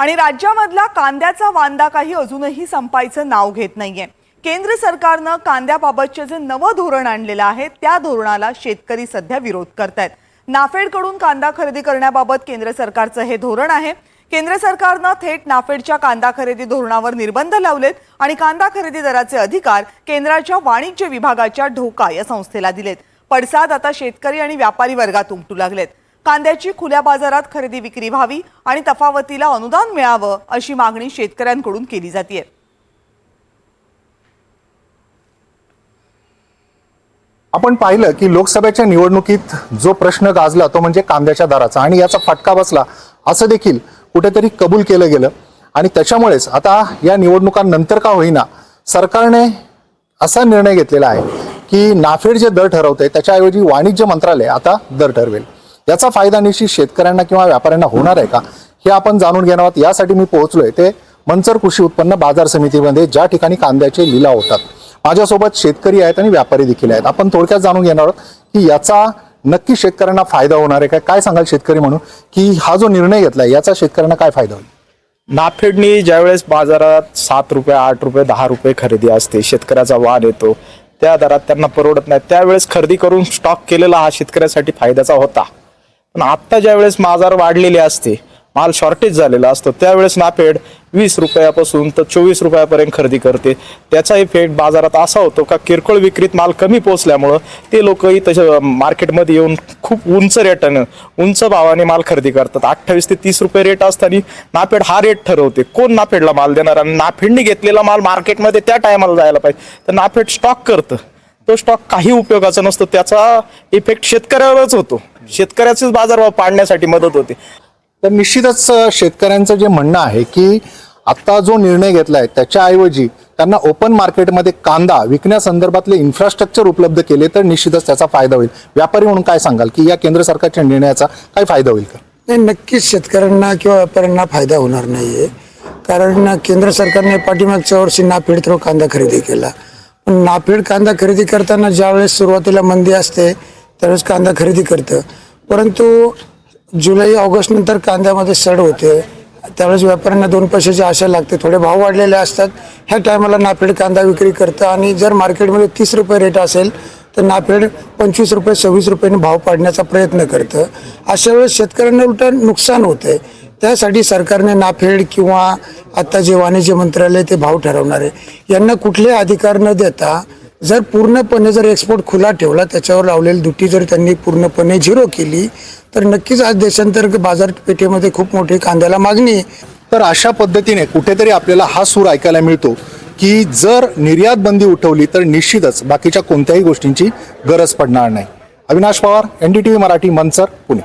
आणि राज्यामधला कांद्याचा वांदा काही अजूनही संपायचं नाव घेत नाहीये. केंद्र सरकारनं कांद्याबाबतचे जे नवं धोरण आणलेलं आहे त्या धोरणाला शेतकरी सध्या विरोध करतायत. नाफेडकडून कांदा खरेदी करण्याबाबत केंद्र सरकारचं हे धोरण आहे. केंद्र सरकारनं थेट नाफेडच्या कांदा खरेदी धोरणावर निर्बंध लावलेत आणि कांदा खरेदी दराचे अधिकार केंद्राच्या वाणिज्य विभागाच्या ढोका या संस्थेला दिलेत. पडसाद आता शेतकरी आणि व्यापारी वर्गात उमटू लागलेत. कांद्याची खुल्या बाजारात खरेदी विक्री व्हावी आणि तफावतीला अनुदान मिळावं अशी मागणी शेतकऱ्यांकडून केली जाते आपण पाहिलं की लोकसभेच्या निवडणुकीत जो प्रश्न गाजला तो म्हणजे कांद्याच्या दराचा आणि याचा फटका बसला असं देखील कुठेतरी कबूल केलं गेलं. आणि त्याच्यामुळेच आता या निवडणुकांनंतर का होईना सरकारने असा निर्णय घेतलेला आहे की नाफेड जे दर ठरवते त्याच्याऐवजी वाणिज्य मंत्रालय आता दर ठरवेल. याचा फायदा निश्चित शेतकऱ्यांना किंवा व्यापाऱ्यांना होणार आहे का? हे आपण जाणून घेणार आहोत. यासाठी मी पोहोचलोय. ते मंचर कृषी उत्पन्न बाजार समितीमध्ये ज्या ठिकाणी कांद्याचे लिलाव होतात. माझ्यासोबत शेतकरी आहेत आणि व्यापारी देखील आहेत. आपण थोडक्यात जाणून घेणार आहोत की याचा नक्की शेतकऱ्यांना फायदा होणार आहे काय काय सांगाल शेतकरी म्हणून? की हा जो निर्णय घेतलाय याचा शेतकऱ्यांना काय फायदा होईल? नाफेडनी ज्यावेळेस बाजारात सात रुपये आठ रुपये दहा रुपये खरेदी असते शेतकऱ्याचा वाद येतो त्या दरात त्यांना परवडत नाही. त्यावेळेस खरेदी करून स्टॉक केलेला हा शेतकऱ्यासाठी फायद्याचा होता. पण आत्ता ज्यावेळेस बाजार वाढलेले असते माल शॉर्टेज झालेला असतो त्यावेळेस नाफेड वीस रुपयापासून तर चोवीस रुपयापर्यंत खरेदी करते. त्याचा इफेक्ट बाजारात असा होतो का किरकोळ विक्रीत माल कमी पोचल्यामुळं ते लोकही तशा मार्केटमध्ये येऊन खूप उंच रेटानं उंच भावाने माल खरेदी करतात. अठ्ठावीस ते तीस रुपये रेट असताना नाफेड हा रेट ठरवते. कोण नाफेडला माल देणार? आणि नाफेडने घेतलेला माल मार्केटमध्ये त्या टायमाला जायला पाहिजे. तर नाफेड स्टॉक करतं. तो स्टॉक काही उपयोगाचा नसतो. त्याचा इफेक्ट शेतकऱ्यावरच होतो. शेतकऱ्याचेच बाजारभाव पाडण्यासाठी मदत होते. तर निश्चितच शेतकऱ्यांचं जे म्हणणं आहे की आता जो निर्णय घेतलाय त्याच्याऐवजी त्यांना ओपन मार्केटमध्ये कांदा विकण्यासंदर्भातले इन्फ्रास्ट्रक्चर उपलब्ध केले तर निश्चितच त्याचा फायदा होईल. व्यापारी म्हणून काय सांगाल? की या केंद्र सरकारच्या निर्णयाचा काय फायदा होईल का? नाही नक्कीच शेतकऱ्यांना किंवा व्यापाऱ्यांना फायदा होणार नाहीये. कारण केंद्र सरकारने पाठीमागच्या वर्षी नाफेड थ्रो कांदा खरेदी केला. नाफेड कांदा खरेदी करताना ज्यावेळेस सुरुवातीला मंदी असते त्यावेळेस कांदा खरेदी करतं. परंतु जुलै ऑगस्ट नंतर कांद्यामध्ये सड होते. त्यावेळेस व्यापाऱ्यांना दोन पैशाची आशा लागते. थोडे भाव वाढलेले असतात. ह्या टायमाला नाफेड कांदा विक्री करतं आणि जर मार्केटमध्ये तीस रुपये रेट असेल तर नाफेड पंचवीस रुपये सव्वीस रुपयाने भाव पाडण्याचा प्रयत्न करतं. अशा वेळेस शेतकऱ्यांना उलट नुकसान होते त्यासाठी सरकारने नाफेड किंवा आता जे वाणिज्य मंत्रालय ते भाव ठरवणार आहे. यांना कुठले अधिकार न देता जर पूर्णपणे जर एक्सपोर्ट खुला ठेवला त्याच्यावर लावलेली दुटी जर त्यांनी पूर्णपणे झिरो केली तर नक्कीच आज देशांतर्गत बाजारपेठेमध्ये खूप मोठी कांद्याला मागणी आहे. तर अशा पद्धतीने कुठेतरी आपल्याला हा सूर ऐकायला मिळतो की जर निर्यात बंदी उठवली तर निश्चितच बाकीच्या कोणत्याही गोष्टींची गरज पडणार नाही. Avinash Pawar N D T V Marathi Manchar Pune.